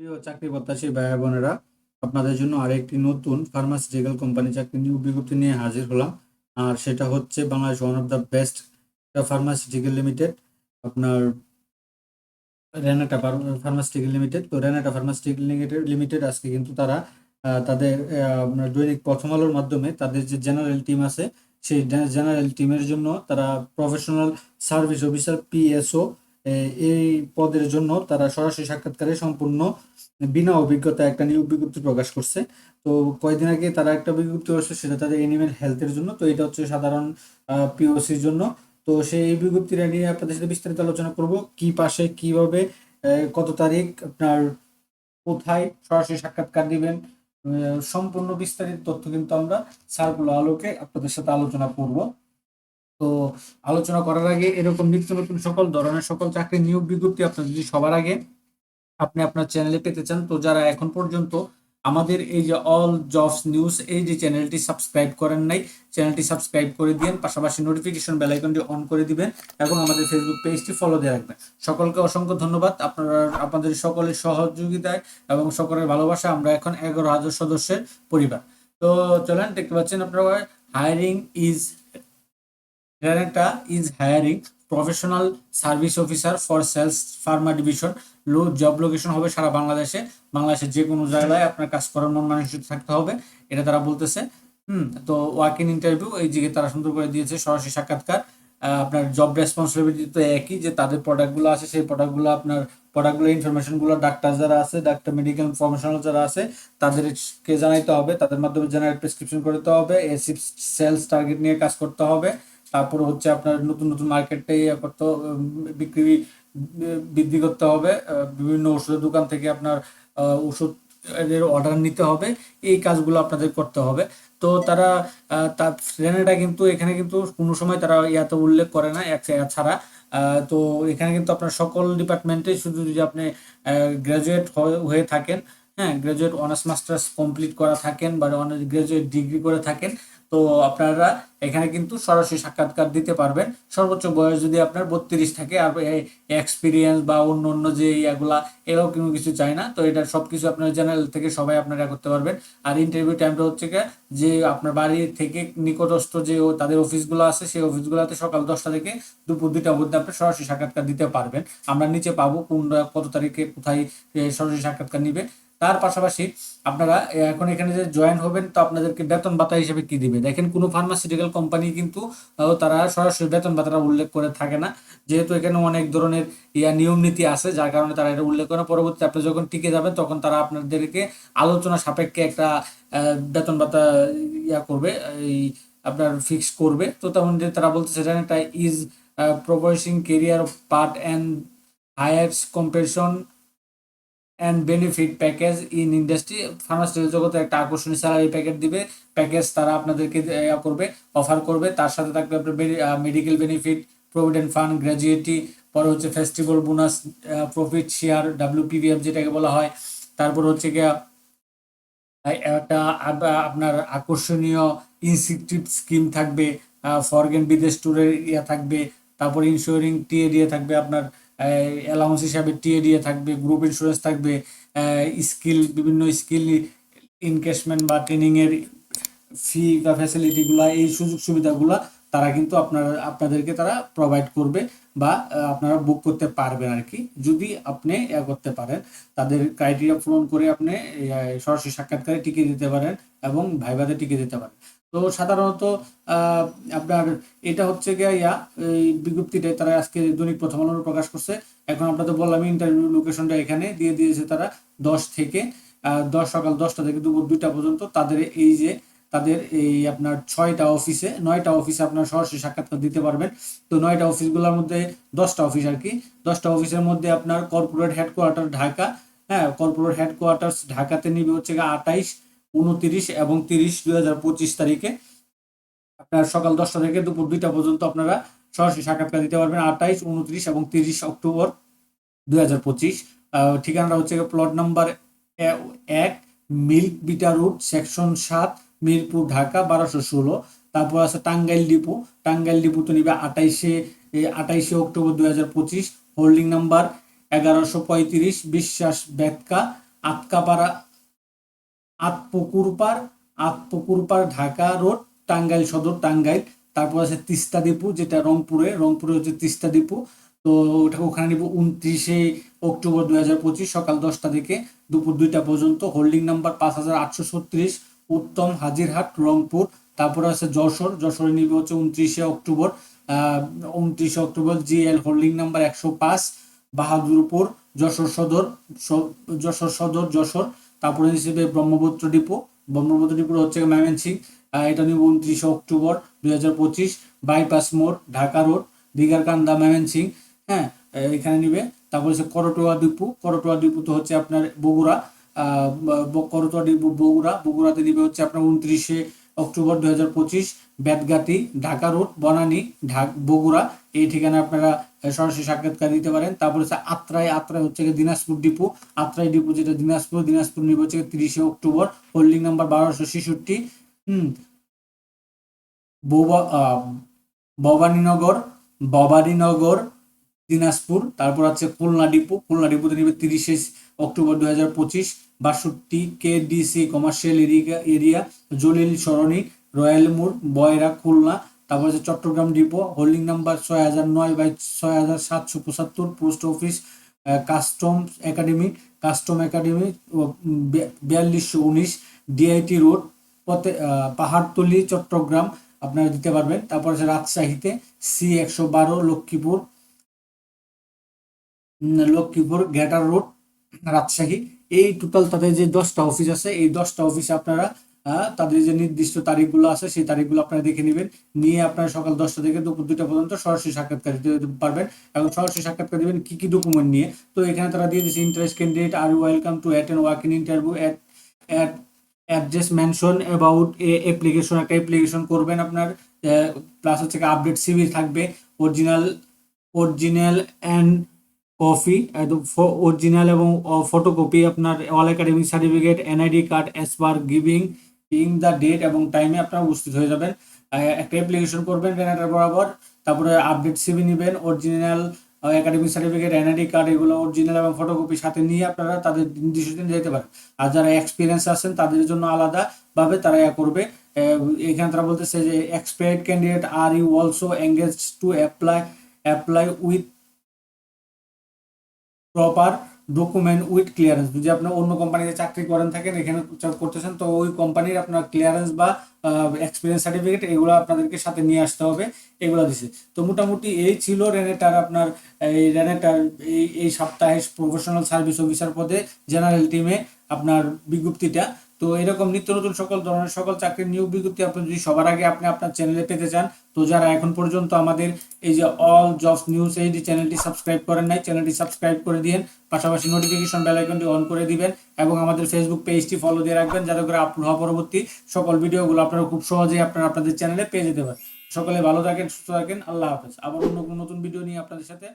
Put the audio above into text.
প্রিয় চাকরি প্রত্যাশী ভাই বোনেরা, আপনাদের জন্য আরেকটি নতুন ফার্মাসিউটিক্যাল কোম্পানি চাকরি নিয়োগ বিজ্ঞপ্তি নিয়ে হাজির হলাম। আর সেটা হচ্ছে Bangladesh one of the best pharmaceutical limited. আপনার রেনাটা ফার্মাসিউটিক্যাল লিমিটেড। তো রেনাটা ফার্মাসিউটিক্যাল লিমিটেড লিমিটেড আজকে কিন্তু তারা তাদের দৈনিক প্রথম আলোর মাধ্যমে তাদের যে জেনারেল টিম আছে, সেই জেনারেল টিমের জন্য তারা প্রফেশনাল সার্ভিস অফিসার পিএসও এই পদের জন্য তারা সরাসরি সাক্ষাৎকারে সম্পূর্ণ বিনা অভিজ্ঞতা একটা নিয়োগ বিজ্ঞপ্তি প্রকাশ করছে। তো কয়েকদিন আগে তারা একটা বিজ্ঞপ্তি করছে, সেটা তাদের এনিমেল হেলথের জন্য। তো এটা হচ্ছে সাধারণ পিওসির জন্য। তো সেই বিজ্ঞপ্তিটা নিয়ে আপনাদের সাথে বিস্তারিত আলোচনা করব। কি পাশে, কীভাবে কত তারিখ, আপনার কোথায়, সরাসরি সাক্ষাৎকার দিবেন সম্পূর্ণ বিস্তারিত তথ্য কিন্তু আমরা সার্কুলার আলোকে আপনাদের সাথে আলোচনা করব। তো আলোচনা করার আগে এরকম নিত্য নতুন সকল ধরনের সকল চাকরি নিয়োগ বিজ্ঞপ্তি আপনার যদি সবার আগে আপনি আপনার চ্যানেলে পেতে চান, তো যারা এখন পর্যন্ত আমাদের এই যে অল জবস নিউজ এই যে চ্যানেলটি সাবস্ক্রাইব করেন নাই চ্যানেলটি সাবস্ক্রাইব করে দিন পাশাপাশি নোটিফিকেশন বেল আইকনটি অন করে দিবেন এবং আমাদের ফেসবুক পেজটি ফলো দিয়ে রাখবেন। সকলকে অসংখ্য ধন্যবাদ আপনারা, আপনাদের সকলের সহযোগিতায় এবং সকলের ভালোবাসা। আমরা এখন এগারো হাজার সদস্যের পরিবার। তো চলেন, দেখতে পাচ্ছেন আপনারা হায়ারিং ইজ একটা is hiring professional service officer for sales pharma division low job location হবে সারা বাংলাদেশে। বাংলাদেশের যে কোনো জায়গায় আপনার কাজ করার মন মানসিক থাকতে হবে, এটা তারা বলতেছে। হুম, তো ওয়ার্ক ইন ইন্টারভিউ এই দিকে তারা সুন্দর করে দিয়েছে সরাসরি সাক্ষাৎকার। আপনার জব রেসপন্সিবিলিটি তো একই যে তাদের প্রোডাক্টগুলো আছে, সেই প্রোডাক্টগুলো আপনার প্রোডাক্টগুলো ইনফরমেশনগুলো ডাক্তার যারা আছে ডাক্তার মেডিকেল প্রফেশনাল যারা আছে, তাদেরকে জানাইতে হবে। তাদের মাধ্যমে জেনারেল প্রেসক্রিপশন করতে হবে। এসিপ সেলস টার্গেট নিয়ে কাজ করতে হবে। তারপর হচ্ছে আপনার নতুন নতুন মার্কেটে করতে বিক্রি বৃদ্ধি করতে হবে। বিভিন্ন ওষুধের দোকান থেকে আপনার ওষুধ অর্ডার নিতে হবে। এই কাজগুলো আপনাদের করতে হবে। তো তারা তার ট্রেনেটা কিন্তু, এখানে কিন্তু কোনো সময় তারা ইয়াতে উল্লেখ করে না, এক ছাড়া। তো এখানে কিন্তু আপনার সকল ডিপার্টমেন্টে শুধু যদি আপনি গ্রাজুয়েট হয়ে থাকেন হ্যাঁ গ্রাজুয়েট অনার্স মাস্টার্স কমপ্লিট করা থাকেন বা অনার্স গ্রাজুয়েট ডিগ্রি করে থাকেন তো আপনারা এখানে কিন্তু সরাসরি সাক্ষাৎকার দিতে পারবেন। সর্বোচ্চ বয়স যদি আপনার বত্রিশ থাকে, আর এক্সপিরিয়েন্স বা অন্য অন্য যে ইয়াগুলা এও কোনো কিছু চাই না। তো এটা সব কিছু আপনার জেনারেল থেকে সবাই আপনারা করতে পারবেন। আর ইন্টারভিউ টাইমটা হচ্ছে যে আপনার বাড়ি থেকে নিকটস্থ যে তাদের অফিসগুলো আছে, সেই অফিসগুলোতে সকাল দশটা থেকে দুপুর দুইটার মধ্যে আপনি সরাসরি সাক্ষাৎকার দিতে পারবেন। আমরা নিচে পাবো কোন কত তারিখে, কোথায় সরাসরি সাক্ষাৎকার নিবে। তার পাশাপাশি আপনারা এখন এখানে যে জয়েন হবেন, তো আপনাদেরকে বেতন ভাতা হিসেবে কি দিবে? দেখেন, কোনো ফার্মাসিউটিক্যাল কোম্পানি কিন্তু তারা সরাসরি বেতন ভাতাটা উল্লেখ করে থাকে না। যেহেতু এখানে অনেক ধরনের, ইয়া, নিয়ম নীতি আছে, যার কারণে তারা এটা উল্লেখ করে। পরবর্তীতে আপনি যখন টিকে যাবেন, তখন তারা আপনাদেরকে আলোচনা সাপেক্ষে একটা বেতন ভাতা, ইয়া করবে, এই আপনার ফিক্স করবে। তো তেমন যে তারা বলতেছে এটা একটা is providing career part and higher comparison and benefit package in industry pharmaceutical জগতে একটা আকর্ষণীয় স্যালারি প্যাকেজ দিবে প্যাকেজ তারা আপনাদেরকে ইয়া করবে অফার করবে, তার সাথে থাকবে আপনার medical benefit provident fund gratuity পরে হচ্ছে festival bonus profit share WPVF যেটাকে বলা হয়, তারপর হচ্ছে গিয়া একটা আপনার আকর্ষণীয় ইনসেন্টিভ স্কিম থাকবে ফরগেন বিদেশ ট্যুরের ইয়ে থাকবে, তারপর ইন্স্যুরিং টিএ দিয়ে থাকবে আপনার অ্যালাউন্স হিসাবে টিএডিএ থাকবে গ্রুপ ইন্স্যুরেন্স থাকবে স্কিল বিভিন্ন স্কিল ইনকেসমেন্ট বা ট্রেনিংয়ের ফি বা ফ্যাসিলিটিগুলা এই সুযোগ সুবিধাগুলা তারা কিন্তু আপনার, আপনাদেরকে তারা প্রোভাইড করবে বা আপনারা বুক করতে পারবেন আর কি যদি আপনি ইয়া করতে পারেন, তাদের ক্রাইটেরিয়া পূরণ করে আপনি সরাসরি সাক্ষাৎকারে টিকে দিতে পারেন এবং ভাইভাতে টিকে দিতে পারেন। তো সাধারণত আপনার এটা হচ্ছে গিয়া, ইয়া, এই বিজ্ঞপ্তিটা তারা আজকে দৈনিক প্রথম আলোর প্রকাশ করছে। এখন আপনাদের বললাম ইন্টারভিউ লোকেশনটা এখানে দিয়ে দিয়েছে তারা দশ থেকে দশ, সকাল দশটা থেকে দুপুর দুইটা পর্যন্ত। তাদের এই যে, তাদের এই আপনার ছয়টা অফিসে নয়টা অফিসে আপনার সরাসরি সাক্ষাৎকার দিতে পারবেন। তো নয়টা অফিসগুলোর মধ্যে দশটা অফিস আর কি। দশটা অফিসের মধ্যে আপনার কর্পোরেট হেডকোয়ার্টার ঢাকা হ্যাঁ কর্পোরেট হেডকোয়ার্টার ঢাকাতে নিবে হচ্ছে আঠাইশ উনতিরিশ এবং তিরিশ দুই হাজার পঁচিশ তারিখে আপনার সকাল দশটা থেকে দুপুর দুইটা পর্যন্ত আপনারা সরাসরি সাক্ষাৎকার দিতে পারবেন, আঠাইশ, উনত্রিশ এবং তিরিশ অক্টোবর দুই হাজার পঁচিশ। ঠিকানাটা হচ্ছে প্লট নাম্বার এক, মিল্ক বিটা রুট, সেকশন সাত, মিরপুর, ঢাকা, বারোশো ষোলো। তারপর আছে টাঙ্গাইল ডিপো। টাঙ্গাইল ডিপো তো নিবে আঠাইশে আঠাইশে অক্টোবর দুই হাজার পঁচিশ। হোল্ডিং নাম্বার এগারোশো পঁয়ত্রিশ, বিশ্বাস বেতকা আতকাপাড়া আতপুকুরপাড় আতপুকুরপাড় ঢাকা রোড, টাঙ্গাইল সদর, টাঙ্গাইল। তারপর আছে তিস্তা ডিপু, যেটা রংপুরে। রংপুরে হচ্ছে তিস্তা ডিপু। তো ওটা ওখানে নিব উনত্রিশে অক্টোবর দুই হাজার পঁচিশ সকাল দশটা থেকে দুপুর দুইটা পর্যন্ত। হোল্ডিং নাম্বার পাঁচ হাজার আটশো ছত্রিশ, উত্তম হাজিরহাট, রংপুর। তারপরে আছে যশোর। যশোরে নিবে হচ্ছে উনত্রিশে অক্টোবর। উনত্রিশে অক্টোবর জিএল হোল্ডিং নাম্বার একশো পাঁচ, বাহাদুরপুর, যশোর সদর যশোর সদর, যশোর। তারপরে হিসেবে ব্রহ্মপুত্র ডিপো। ব্রহ্মপুত্র ডিপো হচ্ছে ময়মনসিং। এটা নিয়ে উনত্রিশে অক্টোবর দুই হাজার পঁচিশ। বাইপাস মোড়, ঢাকা রোড দিঘারকান্দা ময়মনসিং। হ্যাঁ এখানে নিবে। তারপরে হচ্ছে করটোয়া ডিপু। করটোয়া ডিপু তো হচ্ছে আপনার বগুড়া। করটোয়া ডিপু বগুড়া। বগুড়াতে নিবে হচ্ছে আপনার উনত্রিশে অক্টোবর দুই হাজার পঁচিশ বেতগাতি ঢাকা রোড বনানী, ঢাক, বগুড়া, এই ঠিকানা আপনারা সরাসরি সাক্ষাৎকার দিতে পারেন। তারপর হচ্ছে আত্রাই আত্রাই হচ্ছে দিনাজপুর ডিপু। আত্রাই ডিপু যেটা দিনাজপুর দিনাজপুর নিবে হচ্ছে তিরিশে অক্টোবর। হোল্ডিং নাম্বার বারোশো ছেষট্টি। হুম। ভবানীনগর ভবানীনগর, দিনাজপুর। তারপর আছে খুলনা ডিপো। খুলনা ডিপোতে নিবে তিরিশে অক্টোবর দুই হাজার পঁচিশ। বাষট্টি K DC commercial area area, Jalil Sarani, royal মোড়, বয়রা, খুলনা, তারপর হচ্ছে চট্টগ্রাম ডিপো, হোল্ডিং নাম্বার ছয় হাজার নয় বাই ছয় হাজার সাতশো পঁচাত্তর, post office customs academy, custom academy বিয়াল্লিশশো উনিশ, ডিআইটি রোড, পথে পাহাড়তলি, চট্টগ্রাম, আপনারা দিতে পারবেন। তারপর আছে রাজশাহীতে সি একশো বারো, লক্ষ্মীপুর লক্ষ্মীপুর, গ্রেটার রোড রাজশাহী। এই টোটাল তাদের যে দশটা অফিস আছে, এই দশটা অফিসে আপনারা তাদের যে নির্দিষ্ট তারিখগুলো আছে, সেই তারিখগুলো আপনারা দেখে নেবেন। নিয়ে আপনারা সকাল দশটা থেকে দুপুর দুইটা পর্যন্ত সরাসরি সাক্ষাৎকার দিতে পারবেন এবং সরাসরি সাক্ষাৎকার দিবেন কি কি ডকুমেন্ট নিয়ে। তো এখানে তারা দিয়ে দিচ্ছে interest candidate R welcome to attend work in interview at at address mention about a application একটা অ্যাপ্লিকেশন করবেন আপনার প্লাস হচ্ছে আপডেট সিভি থাকবে। Original original and copy original এবং ফটোকপি আপনার all academic certificate NID card as per giving ইং the date এবং টাইমে আপনারা উপস্থিত হয়ে যাবেন। একটা অ্যাপ্লিকেশন করবেন রেনাটার বরাবর তারপরে আপডেট সিভি নেবেন original academic certificate NID card এগুলো অরিজিনাল এবং ফটোকপি সাথে নিয়ে আপনারা তাদের নির্দিষ্ট দিন যেতে পারেন। আর যারা এক্সপিরিয়েন্স আছেন, তাদের জন্য আলাদা ভাবে তারা করবে। এখানে তারা বলতেছে যে expired candidate are you also engage to apply apply with proper document with clearance যদি আপনার অন্য কোম্পানিতে চাকরি করেন থাকেন, এখানে করতেছেন, তো ওই কোম্পানির আপনার ক্লিয়ারেন্স বা এক্সপিরিয়েন্স সার্টিফিকেট এগুলো আপনাদেরকে সাথে নিয়ে আসতে হবে, এগুলো দিছে। তো মোটামুটি এই ছিল রেনেটার আপনার, এই রেনেটার এই এই সপ্তাহে প্রফেশনাল সার্ভিস অফিসার পদে জেনারেল টিমে আপনার বিজ্ঞপ্তিটা। তো এরকম নিত্য নতুন সকল ধরনের সকল চাকরির নিয়োগ বিজ্ঞপ্তি আপনি যদি সবার আগে আপনি আপনার চ্যানেলে পেতে চান, তো যারা এখন পর্যন্ত আমাদের এই যে অল জবস নিউজ এই যে চ্যানেলটি সাবস্ক্রাইব করেন নাই চ্যানেলটি সাবস্ক্রাইব করে দিন পাশাপাশি নোটিফিকেশন বেল আইকনটি অন করে দিবেন এবং আমাদের ফেসবুক পেজটি ফলো দিয়ে রাখবেন যাতে করে হওয়া পরবর্তী সকল ভিডিওগুলো আপনারা খুব সহজেই আপনারা আপনাদের চ্যানেলে পেয়ে যেতে পারেন। সকলে ভালো থাকেন, সুস্থ থাকেন, আল্লাহ হাফেজ। আবার অন্য নতুন ভিডিও নিয়ে আপনাদের সাথে